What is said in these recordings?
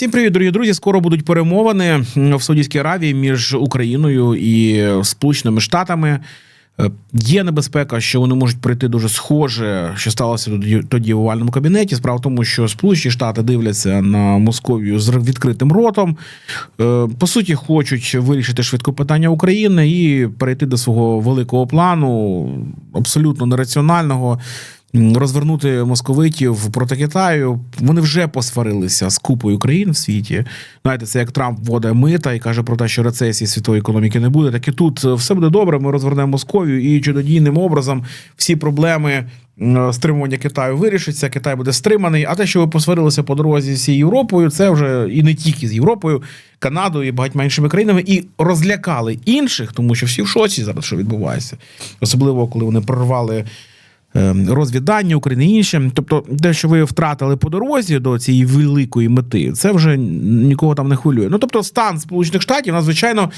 Всім привіт, дорогі друзі. Скоро будуть перемовини в Саудівській Аравії між Україною і Сполученими Штатами. Е, Є небезпека, що вони можуть прийти дуже схоже, що сталося тоді- в овальному кабінеті. Справа в тому, що Сполучені Штати дивляться на Московію з відкритим ротом. Е, По суті, хочуть вирішити швидко питання України і перейти до свого великого плану, абсолютно нераціонального. Розвернути московитів проти Китаю. Вони вже посварилися з купою країн в світі. Знаєте, це як Трамп вводить мита і каже про те, що рецесії світової економіки не буде. Так і тут е, все буде добре. Ми розвернемо Московію і чудодійним образом всі проблеми стримування Китаю вирішаться. Китай буде стриманий. А те, що ви посварилися по дорозі з Європою, це вже і не тільки з Європою, Канадою і багатьма іншими країнами, і розлякали інших, тому що всі в шоці зараз, що відбувається, особливо коли вони прорвали. Е, Розвідання України і інше, тобто, те, що ви втратили по дорозі до цієї великої мети, це вже нікого там не хвилює. Ну тобто, стан Сполучених Штатів надзвичайно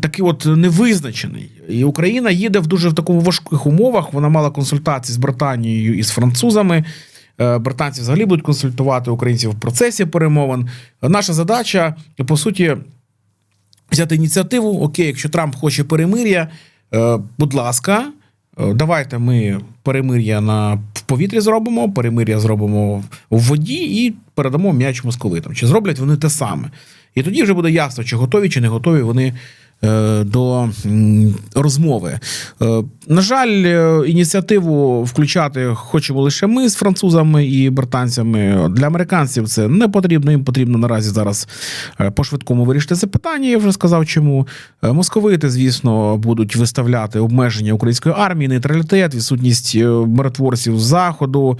такий от невизначений. І Україна їде в дуже в такому важких умовах. Вона мала консультації з Британією і з французами. Е, Британці взагалі будуть консультувати українців в процесі перемовин. Наша задача, по суті, взяти ініціативу. Окей, якщо Трамп хоче перемир'я, е, будь ласка, давайте ми перемир'я на в повітрі зробимо, перемир'я зробимо в воді і передамо м'яч московитам. Чи зроблять вони те саме? І тоді вже буде ясно, чи готові, чи не готові вони. Е, До розмови. Е, На жаль, е, ініціативу включати хочемо лише ми з французами і британцями. Для американців це не потрібно. Їм потрібно наразі зараз е, по-швидкому вирішити це питання. Я вже сказав, чому московити, звісно, будуть виставляти обмеження української армії, нейтралітет, відсутність миротворців заходу.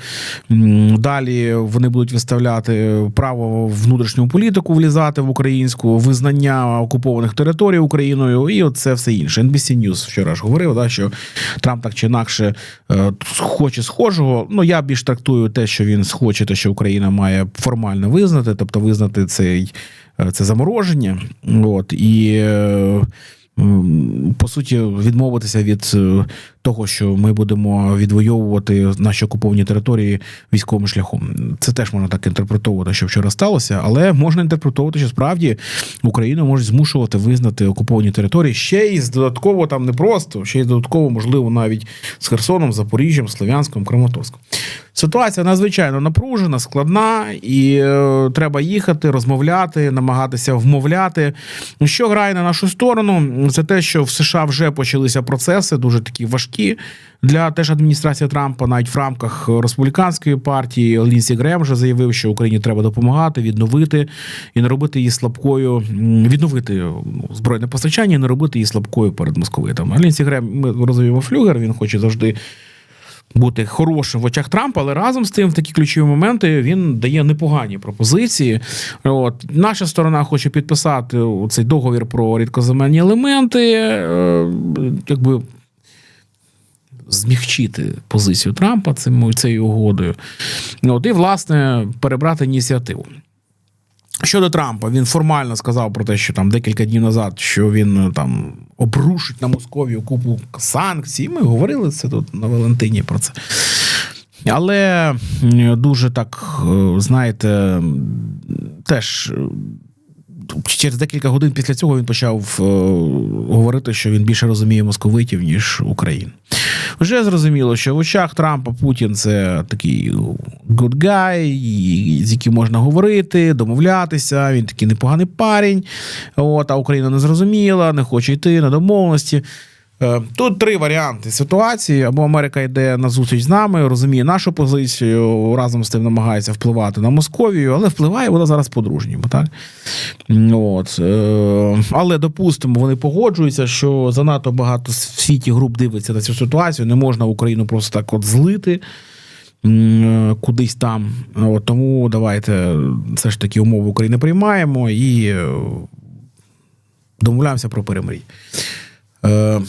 Далі вони будуть виставляти право внутрішню політику влізати в українську, визнання окупованих територій Україною, і це все інше. NBC News вчора ж говорив, да, що Трамп так чи інакше е, хоче схожого. Ну я більш трактую те, що він схоче, те, що Україна має формально визнати, тобто визнати цей е, це замороження. От і е, по суті відмовитися від того, що ми будемо відвоювати наші окуповані території військовим шляхом. Це теж можна так інтерпретовувати, що вчора сталося, але можна інтерпретовувати, що справді Україну можуть змушувати визнати окуповані території ще й з додатково там не просто, ще й додатково, можливо, навіть з Херсоном, Запоріжжям, Слов'янськом, Краматорськом. Ситуація надзвичайно напружена, складна, і е, треба їхати, розмовляти, намагатися вмовляти. Що грає на нашу сторону? Це те, що в США вже почалися процеси, дуже такі важкі для теж адміністрації Трампа, навіть в рамках республіканської партії. Лінсі Грем вже заявив, що Україні треба допомагати, відновити і не робити її слабкою, відновити ну, збройне постачання, і не робити її слабкою перед московитами. Лінсі Грем, ми розуміємо, флюгер, він хоче завжди бути хорошим в очах Трампа, але разом з тим в такі ключові моменти він дає непогані пропозиції. От наша сторона хоче підписати цей договір про рідкоземельні елементи, е, якби. Змягчити позицію Трампа цим цією угодою, от і власне перебрати ініціативу. Щодо Трампа, він формально сказав про те, що там декілька днів назад, що він е, там обрушить на Московію купу санкцій. Ми говорили це тут на Валентині про це. Але дуже так, е, знаєте, теж е, через декілька годин після цього він почав говорити, що він більше розуміє московитів, ніж Україн. Вже зрозуміло, що в очах Трампа Путін це такий good guy, з яким можна говорити, домовлятися. Він такий непоганий парень. От, а Україна не зрозуміла, не хоче йти на домовленості. Е, Тут три варіанти ситуації: або Америка йде на зустріч з нами, розуміє нашу позицію, разом з тим намагається впливати на Московію, але впливає вона зараз по-дружньому. Так? От. е, Але допустимо, вони погоджуються, що занадто багато в світі груп дивиться на цю ситуацію. Не можна Україну просто так от злити. Кудись там. От, тому давайте все ж таки умови України приймаємо і е, домовляємося про перемир'я. Е,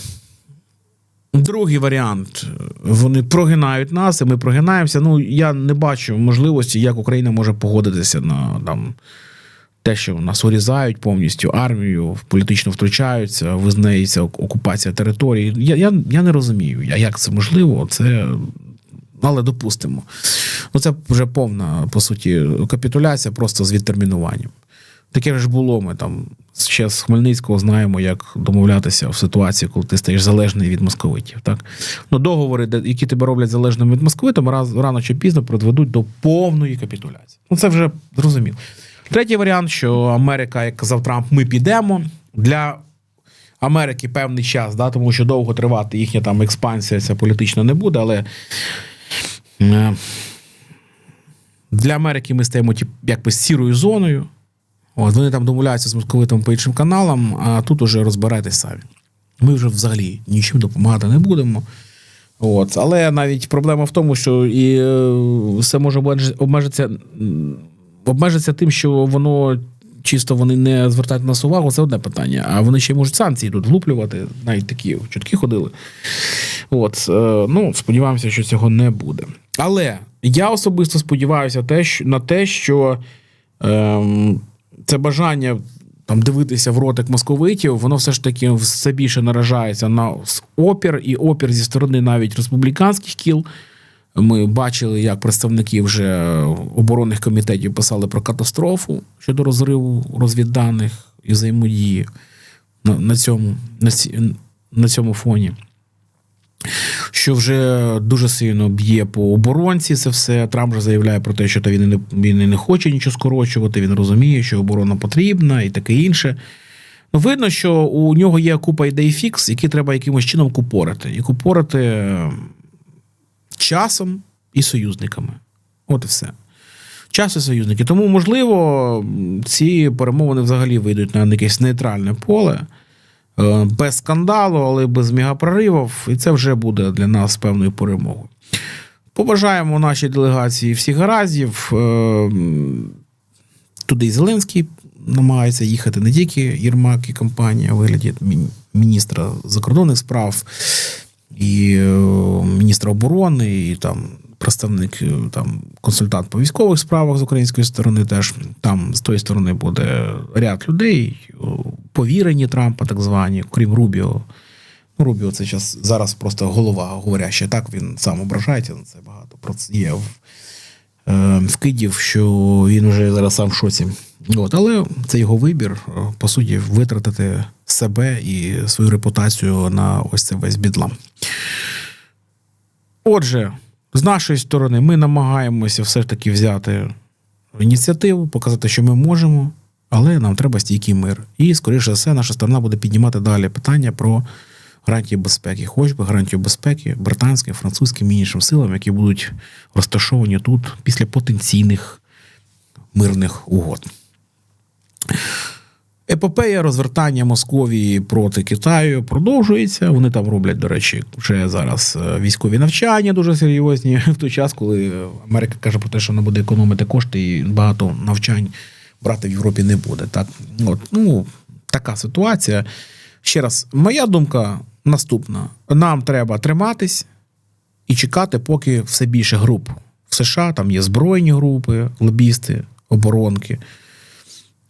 Другий варіант. Вони прогинають нас, і ми прогинаємося. Ну, я не бачу можливості, як Україна може погодитися на там, те, що нас урізають повністю армію, політично втручаються, визнається окупація території. Я, я, я не розумію, як це можливо. Це але допустимо. Ну, це вже повна, по суті, капітуляція просто з відтермінуванням. Таке ж було. Ми там ще з Хмельницького знаємо, як домовлятися в ситуації, коли ти стаєш залежний від московитів. Так? Ну, договори, які тебе роблять залежним від московитів, раз, рано чи пізно приведуть до повної капітуляції. Ну, це вже зрозуміло. Третій варіант, що Америка, як казав Трамп, ми підемо. Для Америки певний час, да, тому що довго тривати їхня там експансія ця політична не буде, але. е, Для Америки ми стаємо тип, якби сірою зоною. От, вони там домовляються з московитом по іншим каналам, а тут уже розбирайтесь самі. Ми вже взагалі нічим допомагати не будемо. От. Але навіть проблема в тому, що і е, все може обмеж- обмежитися, м, обмежитися тим, що воно чисто вони не звертають на нас увагу, це одне питання. А вони ще можуть санкції тут влуплювати, навіть такі чутки ходили. От, е, ну, сподіваємося, що цього не буде. Але я особисто сподіваюся те, що, на те, що ем, це бажання там дивитися в ротик московитів, воно все ж таки все більше наражається на опір, і опір зі сторони навіть республіканських кіл. Ми бачили, як представники вже оборонних комітетів писали про катастрофу щодо розриву розвідданих і взаємодії на, на, цьому, на, на цьому фоні. Що вже дуже сильно б'є по оборонці, це все. Трамп вже заявляє про те, що він не, він не хоче нічого скорочувати, він розуміє, що оборона потрібна і таке інше. Ну, видно, що у нього є купа ідей фікс, які треба якимось чином купорити. І купорити е, часом і союзниками. От і все. Час і союзники. Тому, можливо, ці перемовини взагалі вийдуть на якесь нейтральне поле, без скандалу, але без мегапроривів, і це вже буде для нас певною перемогою. Побажаємо нашій делегації всіх гараздів. Е, Туди і Зеленський намагається їхати не тільки Єрмак і компанія у вигляді міністра закордонних справ і е, міністра оборони, і там представник е, там консультант по військових справах з української сторони. Теж там з тої сторони буде ряд людей, повірені Трампа, так звані, крім Рубіо. Ну, Рубіо це зараз, зараз просто голова говоряща. Так він сам ображається на це багато. Про це є в, е, вкидів, що він вже зараз сам в шоці. От, але це його вибір, е, по суті, витратити себе і свою репутацію на ось це весь бідлам. Отже, з нашої сторони, ми намагаємося все ж таки взяти ініціативу, показати, що ми можемо, але нам треба стійкий мир. І, скоріше за все, наша сторона буде піднімати далі питання про гарантії безпеки. Хоч би гарантію безпеки британським, французьким і іншим силам, які будуть розташовані тут після потенційних мирних угод. Епопея розвертання Московії проти Китаю продовжується. Вони там роблять, до речі, вже зараз е, військові навчання дуже серйозні. В той час, коли Америка каже про те, що вона буде економити кошти, і багато навчань брати в Європі не буде. Так, от ну така ситуація. Ще раз, моя думка наступна: нам треба триматись і чекати, поки все більше груп в США. Там є збройні групи, лобісти, оборонки.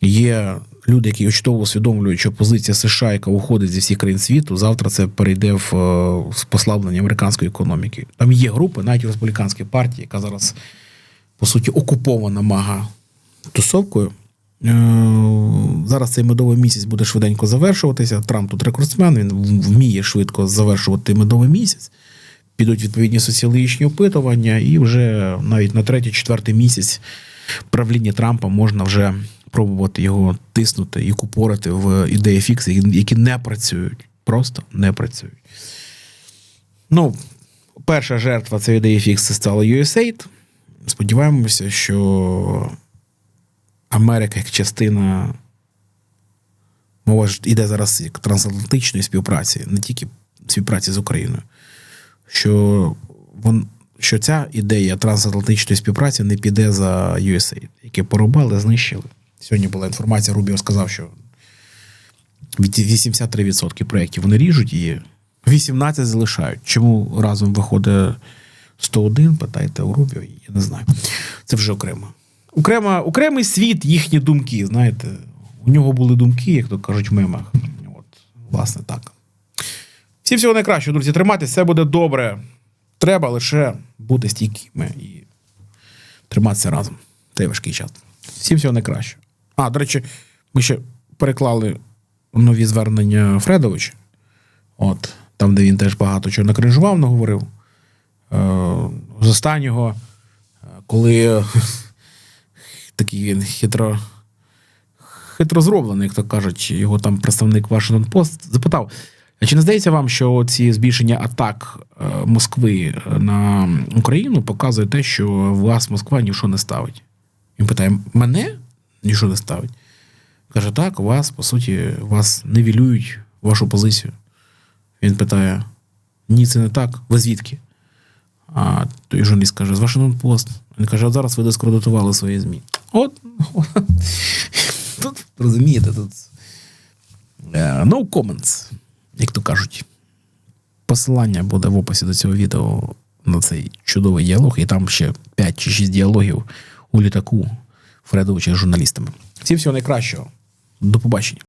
Є люди, які чудово усвідомлюють, що позиція США, яка уходить зі всіх країн світу, завтра це перейде в е, послаблення американської економіки. Там є групи, навіть у республіканській партії, яка зараз, по суті, окупована мага тусовкою. Е, Зараз цей медовий місяць буде швиденько завершуватися. Трамп тут рекордсмен, він вміє швидко завершувати медовий місяць. Підуть відповідні соціологічні опитування, і вже навіть на третій-четвертий місяць правління Трампа можна вже пробувати його тиснути і купорити в ідеї фікси, які не працюють. Просто не працюють. Ну, перша жертва цієї ідеї фікси стала USAID. Сподіваємося, що Америка як частина мова ж іде зараз як трансатлантичної співпраці, не тільки співпраці з Україною. Що вон, що ця ідея трансатлантичної співпраці не піде за USAID, яке порубали, знищили. Сьогодні була інформація, Рубіо сказав, що від 83% проєктів вони ріжуть і 18 залишають. Чому разом виходить 101, питайте у Рубіо, я не знаю. Це вже окремо. Окрема, окремий світ, їхні думки. Знаєте, у нього були думки, як то кажуть в мемах. От, власне, так. Всім всього найкращого, друзі. Тримайтеся, все буде добре. Треба лише бути стійкими і триматися разом. Це важкий час. Всім всього найкраще. А, до речі, ми ще переклали нові звернення Фредовича. От, там, де він теж багато чого накринжував, наговорив. Е, з останнього, е, коли такий він хитро, хитро зроблений, як то кажуть, його там представник Washington Post запитав. А чи не здається вам, що ці збільшення атак е, Москви на Україну показує те, що вас Москва ні в що не ставить? Він питає: мене ні в що не ставить? Каже, так, вас, по суті, вас нивелюють вашу позицію. Він питає: Ні, це не так. Ви звідки? А той журналіст каже, з Вашингтон Пост. Він каже, от зараз ви дискредитували свої ЗМІ. От, тут, розумієте, тут е, no comments, як то кажуть. Посилання буде в описі до цього відео на цей чудовий діалог, і там ще 5 чи 6 діалогів у літаку Фредовича з журналістами. Всім всього найкращого. До побачення.